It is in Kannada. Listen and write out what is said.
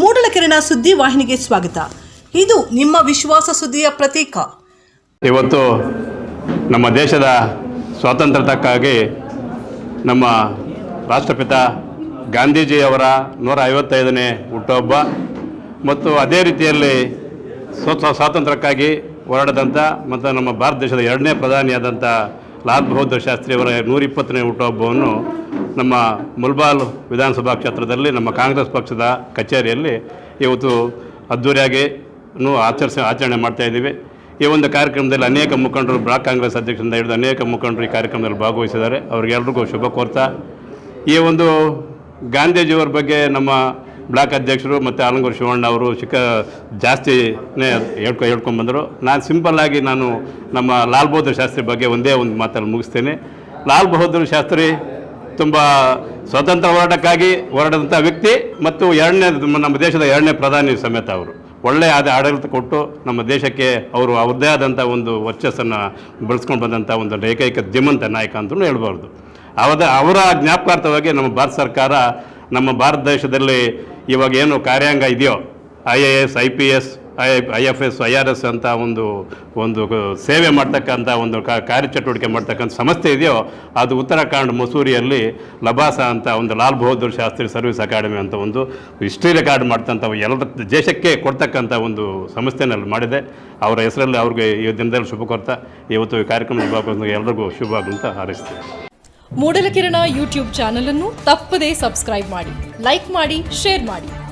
ಮೂಡಲಕೆರೆನ ಸುದ್ದಿ ವಾಹಿನಿಗೆ ಸ್ವಾಗತ. ಇದು ನಿಮ್ಮ ವಿಶ್ವಾಸ ಸುದ್ದಿಯ ಪ್ರತೀಕ. ಇವತ್ತು ನಮ್ಮ ದೇಶದ ಸ್ವಾತಂತ್ರ್ಯಕ್ಕಾಗಿ ನಮ್ಮ ರಾಷ್ಟ್ರಪಿತ ಗಾಂಧೀಜಿಯವರ ನೂರ ಐವತ್ತೈದನೇ ಹುಟ್ಟುಹಬ್ಬ ಮತ್ತು ಅದೇ ರೀತಿಯಲ್ಲಿ ಸ್ವತಃ ಸ್ವಾತಂತ್ರ್ಯಕ್ಕಾಗಿ ಹೋರಾಡಿದಂಥ ಮತ್ತು ನಮ್ಮ ಭಾರತ ದೇಶದ ಎರಡನೇ ಪ್ರಧಾನಿಯಾದಂಥ ಲಾಲ್ ಬಹದ್ದೂರ್ ಶಾಸ್ತ್ರಿಯವರ ನೂರಿಪ್ಪತ್ತನೇ ಹುಟ್ಟುಹಬ್ಬವನ್ನು ನಮ್ಮ ಮುಲ್ಬಾಲ್ ವಿಧಾನಸಭಾ ಕ್ಷೇತ್ರದಲ್ಲಿ, ನಮ್ಮ ಕಾಂಗ್ರೆಸ್ ಪಕ್ಷದ ಕಚೇರಿಯಲ್ಲಿ ಇವತ್ತು ಅದ್ದೂರಿಯಾಗಿ ಆಚರಿಸ, ಆಚರಣೆ ಮಾಡ್ತಾ ಇದ್ದೀವಿ. ಈ ಒಂದು ಕಾರ್ಯಕ್ರಮದಲ್ಲಿ ಅನೇಕ ಮುಖಂಡರು, ಬ್ಲಾಕ್ ಕಾಂಗ್ರೆಸ್ ಅಧ್ಯಕ್ಷರಿಂದ ಹಿಡಿದು ಅನೇಕ ಮುಖಂಡರು ಈ ಕಾರ್ಯಕ್ರಮದಲ್ಲಿ ಭಾಗವಹಿಸಿದ್ದಾರೆ. ಅವರಿಗೆಲ್ರಿಗೂ ಶುಭ ಕೋರ್ತಾ. ಈ ಒಂದು ಗಾಂಧೀಜಿಯವರ ಬಗ್ಗೆ ನಮ್ಮ ಬ್ಲಾಕ್ ಅಧ್ಯಕ್ಷರು ಮತ್ತು ಆಲಂಗೂರು ಶಿವಣ್ಣ ಅವರು ಚಿಕ್ಕ ಜಾಸ್ತಿನೇ ಹೇಳ್ಕೊ ಹೇಳ್ಕೊಂಬಂದರು ನಾನು ಸಿಂಪಲ್ಲಾಗಿ ನಾನು ನಮ್ಮ ಲಾಲ್ ಬಹದ್ದೂರ್ ಶಾಸ್ತ್ರಿ ಬಗ್ಗೆ ಒಂದೇ ಒಂದು ಮಾತಲ್ಲಿ ಮುಗಿಸ್ತೇನೆ. ಲಾಲ್ ಬಹದ್ದೂರ್ ಶಾಸ್ತ್ರಿ ತುಂಬ ಸ್ವತಂತ್ರ ಹೋರಾಟಕ್ಕಾಗಿ ಹೋರಾಡಿದಂಥ ವ್ಯಕ್ತಿ ಮತ್ತು ಎರಡನೇ ನಮ್ಮ ದೇಶದ ಎರಡನೇ ಪ್ರಧಾನಿ ಸಮೇತ ಅವರು. ಒಳ್ಳೆಯ ಆದ ಆಡಳಿತ ಕೊಟ್ಟು ನಮ್ಮ ದೇಶಕ್ಕೆ ಅವರು ಅವ್ರದ್ದೇ ಆದಂಥ ಒಂದು ವರ್ಚಸ್ಸನ್ನು ಬೆಳೆಸ್ಕೊಂಡು ಬಂದಂಥ ಒಂದು ಏಕೈಕ ಧೀಮಂತ ನಾಯಕ ಅಂತಲೂ ಹೇಳ್ಬಾರ್ದು. ಅವದ, ಅವರ ಜ್ಞಾಪಕಾರ್ಥವಾಗಿ ನಮ್ಮ ಭಾರತ ಸರ್ಕಾರ ನಮ್ಮ ಭಾರತ ದೇಶದಲ್ಲಿ ಇವಾಗ ಏನು ಕಾರ್ಯಾಂಗ ಇದೆಯೋ I A S I P S I I F S I R S ಅಂತ ಒಂದು ಒಂದು ಸೇವೆ ಮಾಡ್ತಕ್ಕಂಥ ಒಂದು ಕಾರ್ಯಚಟುವಟಿಕೆ ಮಾಡ್ತಕ್ಕಂಥ ಸಂಸ್ಥೆ ಇದೆಯೋ, ಅದು ಉತ್ತರಾಖಂಡ್, ಮಸೂರಿಯಲ್ಲಿ ಲಬಾಸ ಅಂತ ಒಂದು ಲಾಲ್ ಬಹದ್ದೂರ್ ಶಾಸ್ತ್ರಿ ಸರ್ವಿಸ್ ಅಕಾಡೆಮಿ ಅಂತ ಒಂದು ಹಿಸ್ಟ್ರಿ ರೆಕಾರ್ಡ್ ಮಾಡ್ತಂಥ ಎಲ್ಲ ದೇಶಕ್ಕೆ ಕೊಡ್ತಕ್ಕಂಥ ಒಂದು ಸಂಸ್ಥೆನಲ್ಲಿ ಮಾಡಿದೆ. ಅವರ ಹೆಸರಲ್ಲಿ ಅವ್ರಿಗೆ ಈ ದಿನದಲ್ಲಿ ಶುಭ ಇವತ್ತು ಈ ಕಾರ್ಯಕ್ರಮದ ಭಾಗವಹಿಸಿದ ಎಲ್ರಿಗೂ ಶುಭ ಅಂತ ಹಾರೈಸ್ತೀನಿ. ಮೂಡಲಕಿರಣ ಯೂಟ್ಯೂಬ್ ಚಾನಲನ್ನು ತಪ್ಪದೇ ಸಬ್ಸ್ಕ್ರೈಬ್ ಮಾಡಿ, ಲೈಕ್ ಮಾಡಿ, ಶೇರ್ ಮಾಡಿ.